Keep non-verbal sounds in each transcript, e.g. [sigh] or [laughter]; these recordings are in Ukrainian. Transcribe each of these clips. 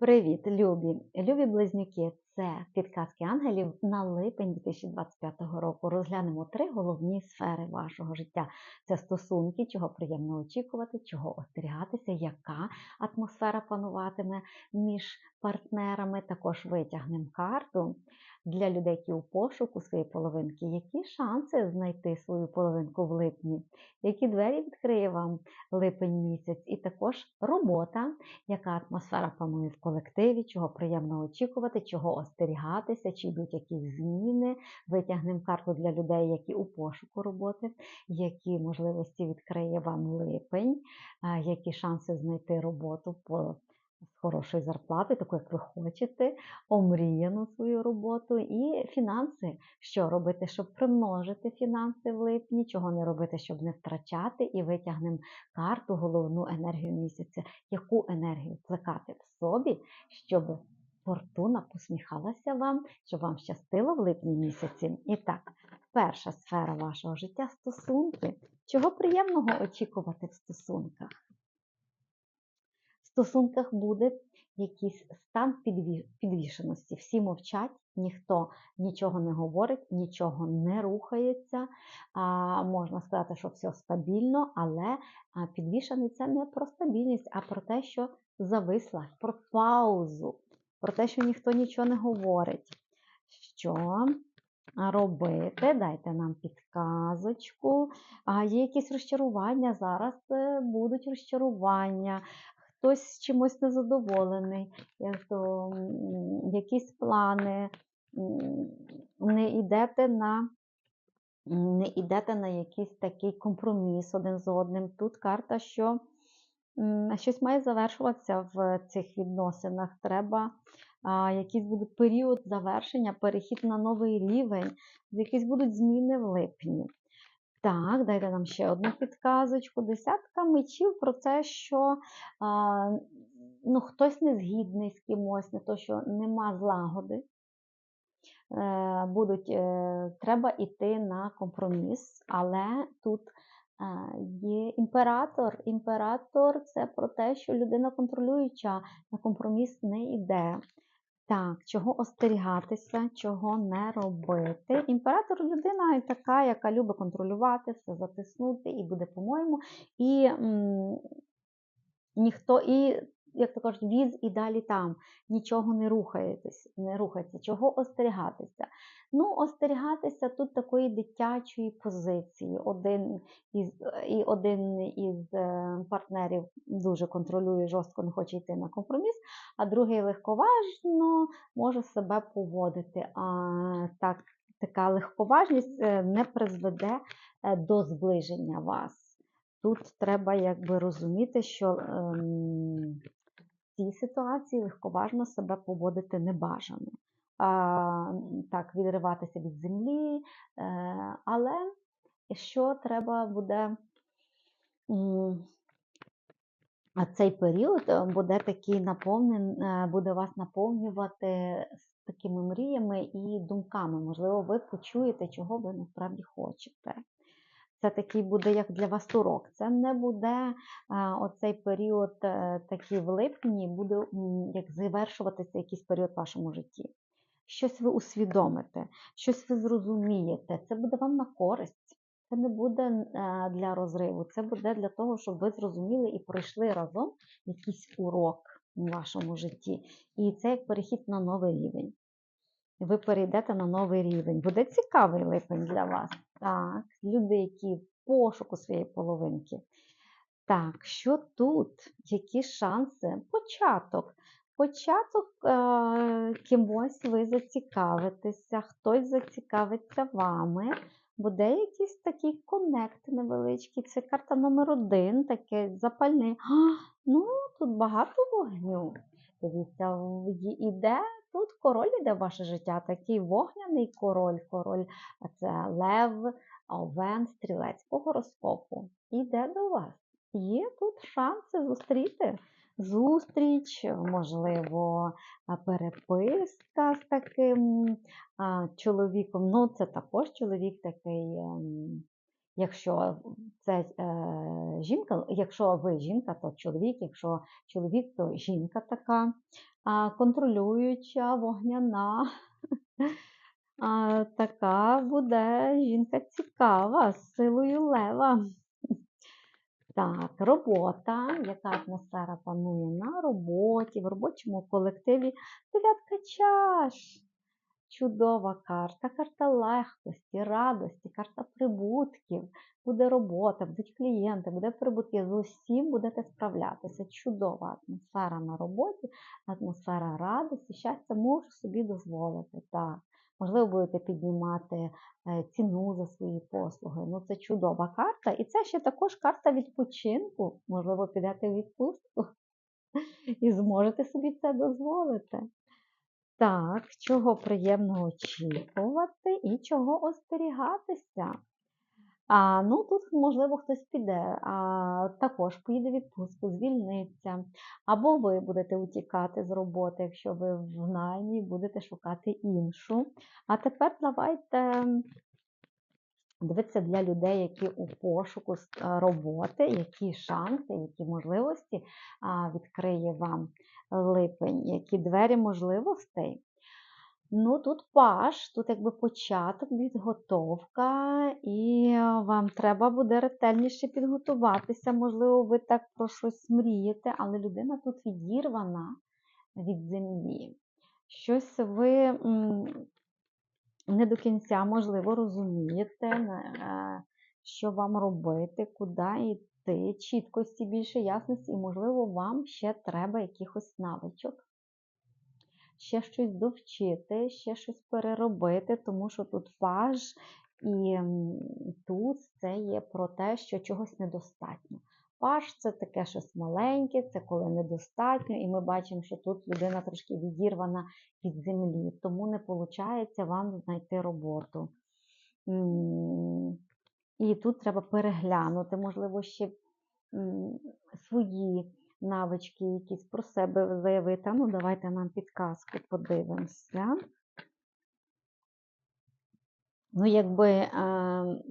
Привіт, любі! Любі близнюки! Це підказки ангелів на липень 2025 року. Розглянемо три головні сфери вашого життя: це стосунки, чого приємно очікувати, чого остерігатися, яка атмосфера пануватиме між партнерами. Також витягнемо карту для людей, які у пошуку своєї половинки. Які шанси знайти свою половинку в липні? Які двері відкриє вам липень місяць? І також робота, яка атмосфера панує в колективі, чого приємно очікувати, чого остерігатися, чи йдуть якісь зміни. Витягнемо карту для людей, які у пошуку роботи, які можливості відкриє вам липень, які шанси знайти роботу по з хорошою зарплатою, таку, як ви хочете, омріяну свою роботу, і фінанси, що робити, щоб примножити фінанси в липні, чого не робити, щоб не втрачати, і витягнемо карту, головну енергію місяця, яку енергію плекати в собі, щоб фортуна посміхалася вам, щоб вам щастило в липні місяці. І так, перша сфера вашого життя стосунки. Чого приємного очікувати в стосунках? Стосунках буде якийсь стан підвішеності. Всі мовчать, ніхто нічого не говорить, нічого не рухається. А, Можна сказати, що все стабільно, але підвішений це не про стабільність, а про те, що зависла, про паузу, про те, що ніхто нічого не говорить. Що робити? Дайте нам підказочку. А Є якісь розчарування, зараз е, будуть розчарування хтось чимось незадоволений, то якісь плани, не йдете на не йдете на якийсь такий компроміс один з одним. Тут карта, що щось має завершуватися в цих відносинах. Треба а, якийсь буде період завершення, перехід на новий рівень, якісь будуть зміни в липні. Так, дайте нам ще одну підказочку. Десятка мечів про те, що а, ну, хтось не згідний з кимось, не то, що нема злагоди. Е, будуть, е, Треба йти на компроміс, але тут е, є імператор. Імператор це про те, що людина контролююча на компроміс не йде. Так, чого остерігатися, чого не робити. Імператор людина така, яка любить контролювати, все затиснути, і буде, по-моєму, і м, ніхто, і як то кажуть, віз і далі там. Нічого не рухається, не рухається. Чого остерігатися? Ну, остерігатися тут такої дитячої позиції. Один із і один із е, партнерів дуже контролює, жорстко не хоче йти на компроміс, а другий легковажно може себе поводити. А так, така легковажність е, не призведе е, до зближення вас. Тут треба якби розуміти, що ем, цій ситуації легковажно себе поводити небажано. Так, відриватися від землі, е, але що треба буде. Цей період е, буде такий наповнен, е, буде вас наповнювати з такими мріями і думками. Можливо, ви почуєте, чого ви насправді хочете. Це такий буде як для вас урок. Це не буде а, оцей період а, такий в липні, буде як завершуватися якийсь період в вашому житті. Щось ви усвідомите, щось ви зрозумієте, це буде вам на користь. Це не буде а, для розриву, це буде для того, щоб ви зрозуміли і пройшли разом якийсь урок у вашому житті. І це як перехід на новий рівень ви перейдете на новий рівень. Буде цікавий липень для вас. Так, люди, які в пошуку своєї половинки. Так, що тут? Які шанси? Початок. Початок е кимось ви зацікавитеся, хтось зацікавиться вами. Буде якийсь такий коннект невеличкий. Це карта номер один, таке запальне. Ну, тут багато вогню. Дивіться, іде Тут король іде ваше життя, такий вогняний король, король це лев, овен, стрілець по гороскопу. Іде до вас. Є тут шанси зустріти. Зустріч, можливо, переписка з таким чоловіком. Ну, це також чоловік такий, ем, якщо це е, жінка, якщо ви жінка, то чоловік, якщо чоловік, то жінка така а, контролююча, вогняна. [laughs] А, така буде жінка цікава, з силою лева. Так, робота. Яка атмосфера панує на роботі, в робочому колективі? Дев'ятка чаш. Чудова карта, карта легкості, радості, карта прибутків. Буде робота, будуть клієнти, буде прибутки. З усім будете справлятися. Чудова атмосфера на роботі, атмосфера радості, щастя можу собі дозволити. Так. Можливо, будете піднімати е, ціну за свої послуги. Ну, це чудова карта. І це ще також карта відпочинку. Можливо, підете в відпустку [laughs] і зможете собі це дозволити. Так, чого приємно очікувати і чого остерігатися. А, Ну, тут, можливо, хтось піде, а, також поїде відпустку, звільниться. Або ви будете утікати з роботи, якщо ви в наймі будете шукати іншу. А тепер давайте дивитися для людей, які у пошуку роботи, які шанси, які можливості відкриє вам липень, які двері можливостей. Ну, тут паш, тут якби початок, підготовка, і вам треба буде ретельніше підготуватися. Можливо, ви так про щось мрієте, але людина тут відірвана від землі. Щось ви не до кінця, можливо, розумієте, е, що вам робити, куди йти, чіткості більше ясності, і, можливо, вам ще треба якихось навичок ще щось довчити, ще щось переробити, тому що тут паж і тут це є про те, що чогось недостатньо. Паж це таке щось маленьке, це коли недостатньо, і ми бачимо, що тут людина трошки відірвана від землі, тому не виходить вам знайти роботу. І тут треба переглянути, можливо, ще свої навички якісь про себе заявити. Ну, давайте нам підказку подивимося. Ну, якби е,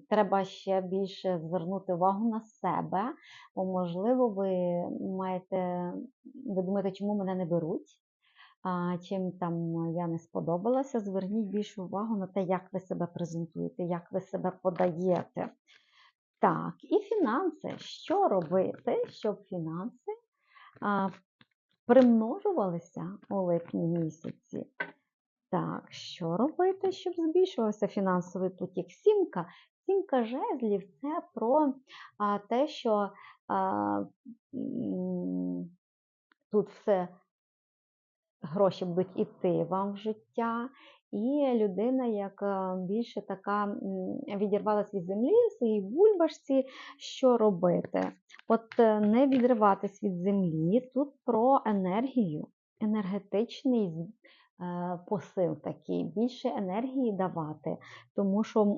треба ще більше звернути увагу на себе, бо, можливо, ви маєте, ви думаєте, чому мене не беруть, а, чим там я не сподобалася. Зверніть більше увагу на те, як ви себе презентуєте, як ви себе подаєте. Так, і фінанси. Що робити, щоб фінанси примножувалися у липні місяці. Так, що робити, щоб збільшувався фінансовий потік? Сімка. Сімка жезлів це про а, те, що а, тут все гроші будуть іти вам в життя, і людина, яка більше така відірвалася від землі в своїй бульбашці, що робити? От е, не відриватись від землі, тут про енергію, енергетичний посил такий, більше енергії давати, тому що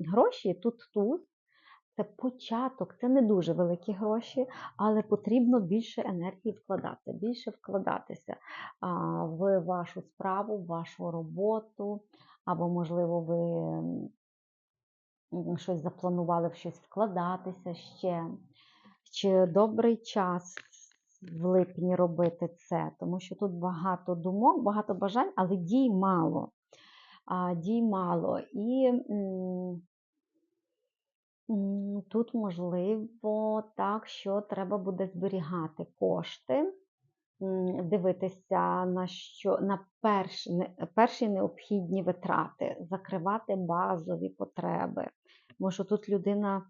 гроші тут туз, це початок, це не дуже великі гроші, але потрібно більше енергії вкладати, більше вкладатися в вашу справу, в вашу роботу, або, можливо, ви щось запланували в щось вкладатися ще. Чи добрий час в липні робити це, тому що тут багато думок, багато бажань, але дій мало. Дій мало. І Тут, можливо, так, що треба буде зберігати кошти, дивитися на що на перші, перші необхідні витрати, закривати базові потреби. Може, тут людина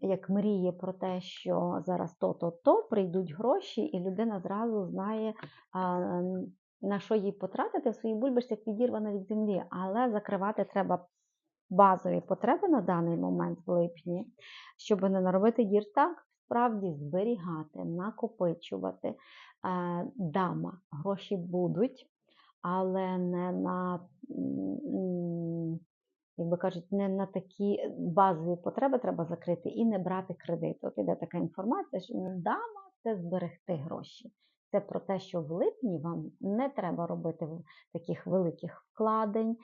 як мріє про те, що зараз то-то-то, прийдуть гроші, і людина зразу знає, на що їй потратити в своїй бульбашці, як відірвана від землі, але закривати треба базові потреби на даний момент в липні, щоб не наробити дір так, справді зберігати, накопичувати. Е, дама, гроші будуть, але не на, як би кажуть, не на такі базові потреби треба закрити і не брати кредит. От іде така інформація, що дама це зберегти гроші. Це про те, що в липні вам не треба робити таких великих вкладень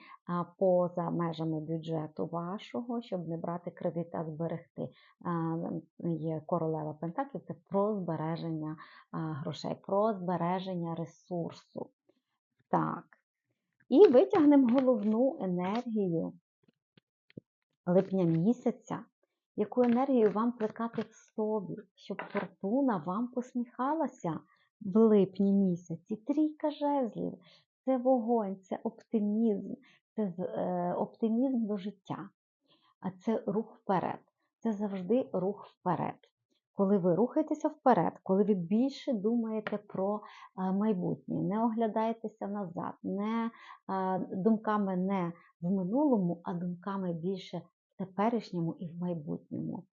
поза межами бюджету вашого, щоб не брати кредит, а зберегти. Є королева Пентаклів, це про збереження грошей, про збереження ресурсу. Так. І витягнемо головну енергію липня місяця. Яку енергію вам плекати в собі, щоб фортуна вам посміхалася в липні місяці? Трійка жезлів це вогонь, це оптимізм, це е, оптимізм до життя, а це рух вперед. Це завжди рух вперед. Коли ви рухаєтеся вперед, коли ви більше думаєте про е, майбутнє, не оглядаєтеся назад, не е, думками не в минулому, а думками більше в теперішньому і в майбутньому.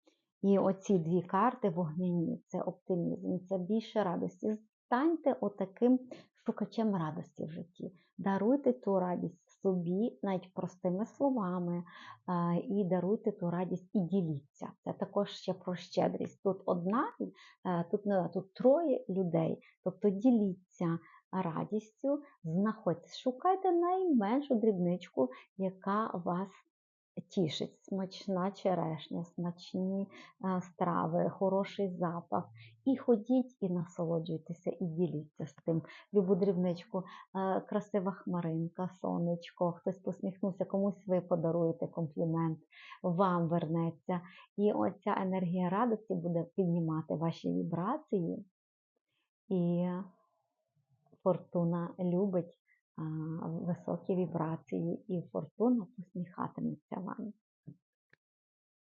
І оці дві карти вогняні це оптимізм, це більше радості. Станьте отаким шукачем радості в житті. Даруйте ту радість собі, навіть простими словами, і даруйте ту радість і діліться. Це також ще про щедрість. Тут одна, е, тут, не- тут троє людей. Тобто діліться радістю, знаходьте, шукайте найменшу дрібничку, яка вас тішить. Смачна черешня, смачні е, страви, хороший запах. І ходіть і насолоджуйтеся, і діліться з тим. Любу дрібничку, е, красива хмаринка, сонечко, хтось посміхнувся, комусь ви подаруєте комплімент, вам вернеться. І оця енергія радості буде піднімати ваші вібрації. І фортуна любить високі вібрації, і фортуна посміхатиметься вам.